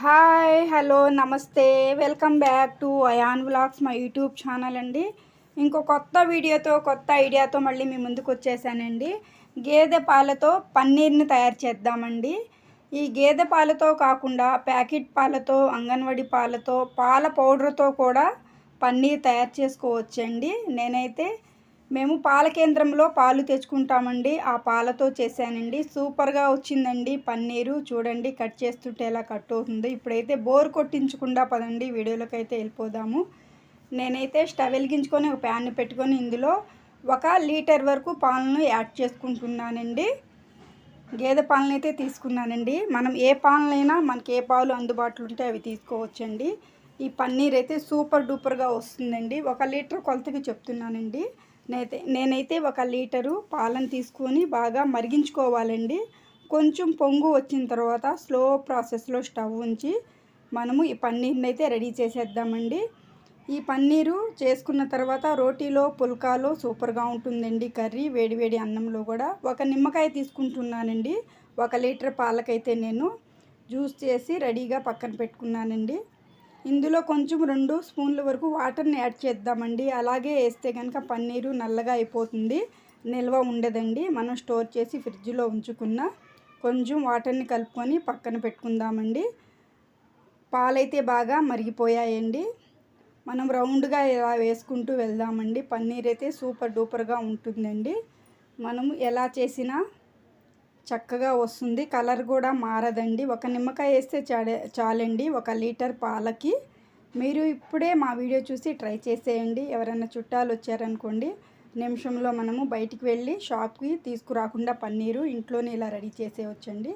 Hi hello నమస్తే. Welcome back to Ayaan vlogs మా YouTube channel అండి. ఇంకో కొత్త వీడియోతో కొత్త ఐడియాతో మళ్ళీ మీ ముందుకు వచ్చేసానండి. గేదె పాలతో పన్నీర్ని తయారు చేద్దామండి. ఈ గేదె పాలతో కాకుండా ప్యాకెట్ పాలతో అంగన్వాడి పాలతో పాల పౌడర్తో కూడా పన్నీర్ తయారు చేసుకోవచ్చండి. నేనైతే మేము పాల కేంద్రంలో పాలు తెచ్చుకుంటామండి. ఆ పాలతో చేశానండి. సూపర్గా వచ్చిందండి. పన్నీరు చూడండి కట్ చేస్తుంటే ఎలా కట్ అవుతుంది. ఇప్పుడైతే బోర్ కొట్టించకుండా పదండి వీడియోలోకి అయితే వెళ్ళిపోదాము. నేనైతే స్టవ్ వెలిగించుకొని ఒక ప్యాన్ పెట్టుకొని ఇందులో ఒక లీటర్ వరకు పాలను యాడ్ చేసుకుంటున్నానండి. గేదె పాలను అయితే తీసుకున్నానండి. మనం ఏ పాలనైనా మనకి ఏ పాలు అందుబాటులో ఉంటే అవి తీసుకోవచ్చండి. ఈ పన్నీర్ అయితే సూపర్ డూపర్గా వస్తుందండి. ఒక లీటర్ కొలతకి చెప్తున్నానండి. నేనైతే నేనైతే ఒక లీటరు పాలను తీసుకొని బాగా మరిగించుకోవాలండి. కొంచెం పొంగు వచ్చిన తర్వాత స్లో ప్రాసెస్లో స్టవ్ ఉంచి మనము ఈ పన్నీర్ని అయితే రెడీ చేసేద్దామండి. ఈ పన్నీరు చేసుకున్న తర్వాత రోటీలో పుల్కాలో సూపర్గా ఉంటుందండి కర్రీ వేడివేడి అన్నంలో కూడా. ఒక నిమ్మకాయ తీసుకుంటున్నానండి. ఒక లీటర్ పాలకైతే నేను జ్యూస్ చేసి రెడీగా పక్కన పెట్టుకున్నానండి. ఇందులో కొంచెం రెండు స్పూన్ల వరకు వాటర్ని యాడ్ చేద్దామండి. అలాగే వేస్తే కనుక పన్నీరు నల్లగా అయిపోతుంది. నిల్వ ఉండదండి. మనం స్టోర్ చేసి ఫ్రిడ్జ్లో ఉంచుకున్న కొంచెం వాటర్ని కలుపుకొని పక్కన పెట్టుకుందామండి. పాలైతే బాగా మరిగిపోయాయండి. మనం రౌండ్గా ఇలా వేసుకుంటూ వెళ్దామండి. పన్నీర్ అయితే సూపర్ డూపర్గా ఉంటుందండి. మనము ఎలా చేసినా చక్కగా వస్తుంది. కలర్ కూడా మారదండి. ఒక నిమ్మకాయ వేస్తే చాలండి. ఒక లీటర్ పాలకి. మీరు ఇప్పుడే మా వీడియో చూసి ట్రై చేసేయండి. ఎవరైనా చుట్టాలు వచ్చారనుకోండి నిమిషంలో మనము బయటికి వెళ్ళి షాప్కి తీసుకురాకుండా పన్నీరు ఇంట్లోనే ఇలా రెడీ చేసేయచ్చండి.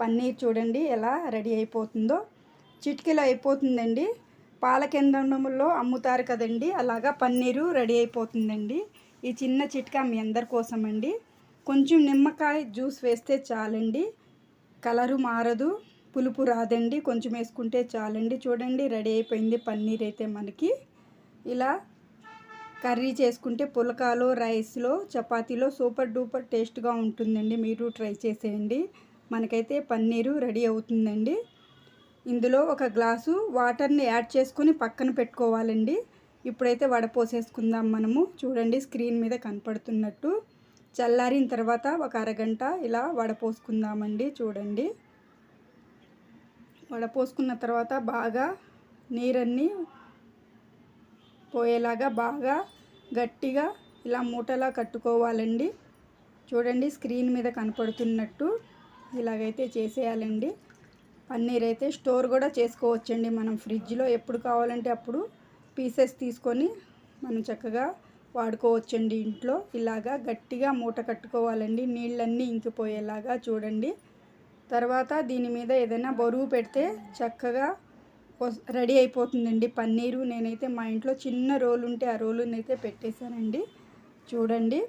పన్నీర్ చూడండి ఎలా రెడీ అయిపోతుందో. చిటికీలో అయిపోతుందండి. పాల కేంద్రంలో అమ్ముతారు కదండి. అలాగా పన్నీరు రెడీ అయిపోతుందండి. ఈ చిన్న చిట్కా మీ అందరి కోసమండి. కొంచెం నిమ్మకాయ జ్యూస్ వేస్తే చాలండి. కలరు మారదు. పులుపు రాదండి. కొంచెం వేసుకుంటే చాలండి. చూడండి రెడీ అయిపోయింది పన్నీర్ అయితే మనకి. ఇలా కర్రీ చేసుకుంటే పులకాలో రైస్లో చపాతీలో సూపర్ డూపర్ టేస్ట్గా ఉంటుందండి. మీరు ట్రై చేసేయండి. మనకైతే పన్నీరు రెడీ అవుతుందండి. ఇందులో ఒక గ్లాసు వాటర్ని యాడ్ చేసుకొని పక్కన పెట్టుకోవాలండి. ఇప్పుడైతే వడపోసేసుకుందాం మనము. చూడండి స్క్రీన్ మీద కనపడుతున్నట్టు. చల్లారిన తర్వాత ఒక అరగంట ఇలా వడపోసుకుందామండి చూడండి. వడపోసుకున్న తర్వాత బాగా నీరన్నీ పోయేలాగా బాగా గట్టిగా ఇలా మూటలా కట్టుకోవాలండి. చూడండి స్క్రీన్ మీద కనపడుతున్నట్టు ఇలాగైతే చేసేయాలండి. పన్నీర్ అయితే స్టోర్ కూడా చేసుకోవచ్చండి మనం ఫ్రిడ్జ్లో. ఎప్పుడు కావాలంటే అప్పుడు పీసెస్ తీసుకొని మనం చక్కగా వాడుకోవచ్చండి ఇంట్లో. ఇలాగా గట్టిగా మూట కట్టుకోవాలండి. నీళ్ళన్నీ ఇంకిపోయేలాగా చూడండి. తర్వాత దీని మీద ఏదైనా బరువు పెడితే చక్కగా రెడీ అయిపోతుందండి పన్నీరు. నేనైతే మా ఇంట్లో చిన్న రోలు ఉంటే ఆ రోలుని అయితే పెట్టేశానండి. చూడండి.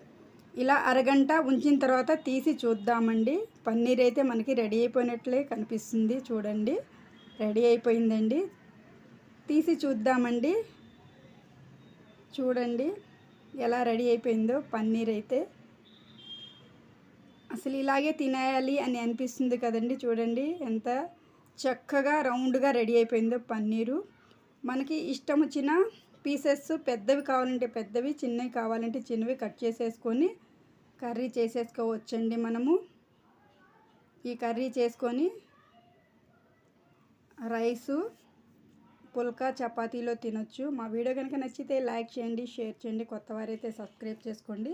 ఇలా అరగంట ఉంచిన తర్వాత తీసి చూద్దామండి. పన్నీర్ అయితే మనకి రెడీ అయిపోయినట్లే కనిపిస్తుంది చూడండి. రెడీ అయిపోయిందండి. తీసి చూద్దామండి. చూడండి. ఎలా రెడీ అయిపోయిందో పన్నీర్ అయితే. అసలు ఇలాగే తినేయాలి అని అనిపిస్తుంది కదండి చూడండి. ఎంత చక్కగా రౌండ్గా రెడీ అయిపోయిందో పన్నీరు. మనకి ఇష్టం వచ్చిన పీసెస్ పెద్దవి కావాలంటే పెద్దవి చిన్నవి కావాలంటే చిన్నవి కట్ చేసేసుకొని కర్రీ చేసేసుకోవచ్చండి మనము. ఈ కర్రీ చేసుకొని రైసు పుల్కా చపాతీలో తినొచ్చు. మా వీడియో కనుక నచ్చితే లైక్ చేయండి షేర్ చేయండి కొత్త వారైతే సబ్స్క్రైబ్ చేసుకోండి.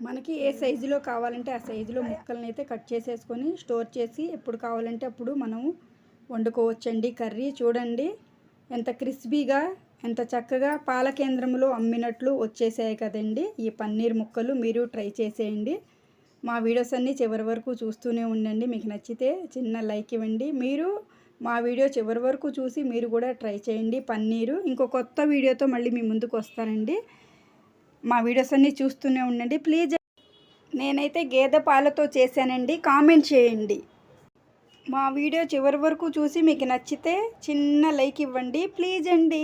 మనకి ఏ సైజులో కావాలంటే ఆ సైజులో ముక్కల్ని అయితే కట్ చేసేసుకొని స్టోర్ చేసి ఎప్పుడు కావాలంటే అప్పుడు మనము వండుకోవచ్చండి. కర్రీ చూడండి ఎంత క్రిస్పీగా ఎంత చక్కగా పాల కేంద్రంలో అమ్మినట్లు వచ్చేసాయి కదండి. ఈ పన్నీర్ ముక్కలు మీరు ట్రై చేసేయండి. మా వీడియోస్ అన్నీ చివరి వరకు చూస్తూనే ఉండండి. మీకు నచ్చితే చిన్న లైక్ ఇవ్వండి. మీరు మా వీడియో చివరి వరకు చూసి మీరు కూడా ట్రై చేయండి. పన్నీరు. ఇంకో కొత్త వీడియోతో మళ్ళీ మీ ముందుకు వస్తానండి. మా వీడియోస్ అన్నీ చూస్తూనే ఉండండి. ప్లీజ్ నేనైతే గేదె పాలతో చేశానండి. కామెంట్ చేయండి. మా వీడియో చివరి వరకు చూసి మీకు నచ్చితే చిన్న లైక్ ఇవ్వండి. ప్లీజ్ అండి.